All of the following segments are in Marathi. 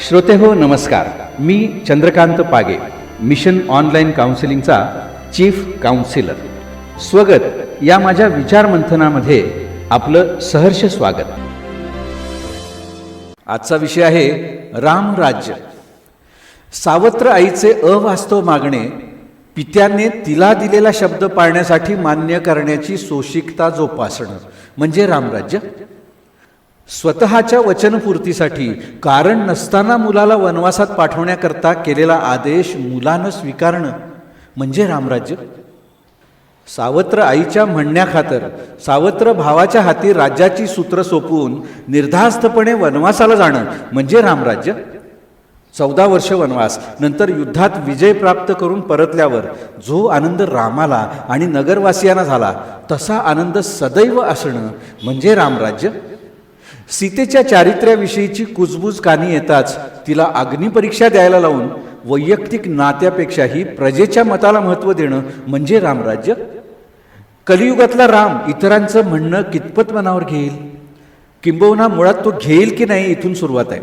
श्रोते हो नमस्कार. मी चंद्रकांत पागे मिशन ऑनलाईन काउन्सिलिंगचा चीफ काउन्सिलर. स्वगत. या माझ्या विचारमंथनामध्ये आपलं सहर्ष स्वागत. आजचा विषय आहे रामराज्य सावत्र आईचे अवास्तव मागणे पित्याने तिला दिलेला शब्द पाळण्यासाठी मान्य करण्याची सोशिकता जोपासणं. म्हणजे रामराज्य स्वतःच्या वचनपूर्तीसाठी कारण नसताना मुलाला वनवासात पाठवण्याकरता केलेला आदेश मुलानं स्वीकारणं म्हणजे रामराज्य. सावत्र आईच्या म्हणण्याखातर सावत्र भावाच्या हाती राज्याची सूत्र सोपवून निर्धास्तपणे वनवासाला जाणं म्हणजे रामराज्य. चौदा वर्ष वनवास नंतर युद्धात विजय प्राप्त करून परतल्यावर जो आनंद रामाला आणि नगरवासियांना झाला तसा आनंद सदैव असणं म्हणजे रामराज्य. सीतेच्या चारित्र्याविषयीची कुजबूज कानी येताच तिला अग्निपरीक्षा द्यायला लावून वैयक्तिक नात्यापेक्षाही प्रजेच्या मताला महत्त्व देणं म्हणजे रामराज्य? कलियुगातला राम इतरांचं म्हणणं कितपत मनावर घेईल? किंबहुना मुळात तो घेईल की नाही इथून सुरुवात आहे.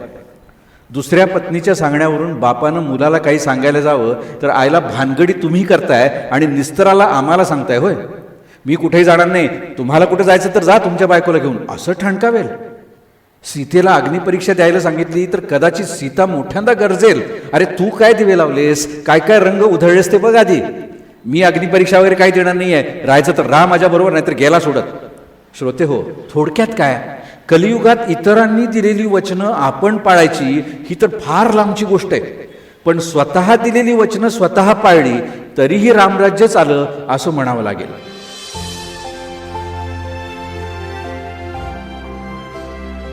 दुसऱ्या पत्नीच्या सांगण्यावरून बापानं मुलाला काही सांगायला जावं तर आईला भानगडी तुम्ही करताय आणि निस्तराला आम्हाला सांगताय होय? मी कुठेही जाणार नाही. तुम्हाला कुठे जायचं तर जा तुमच्या बायकोला घेऊन. असं ठणकावेल. सीतेला अग्निपरीक्षा द्यायला सांगितली तर कदाचित सीता मोठ्यांदा गरजेल. अरे तू काय दिवे लावलेस? काय काय रंग उधळलेस ते बघ आधी. मी अग्निपरीक्षा वगैरे काही देणार नाही आहे राहायचं तर राहा माझ्याबरोबर नाहीतर गेला सोडत. श्रोते हो थोडक्यात काय? कलियुगात इतरांनी दिलेली वचनं आपण पाळायची ही तर फार लांबची गोष्ट आहे. पण स्वतः दिलेली वचनं स्वतः पाळली तरीही रामराज्यच आलं असं म्हणावं लागेल.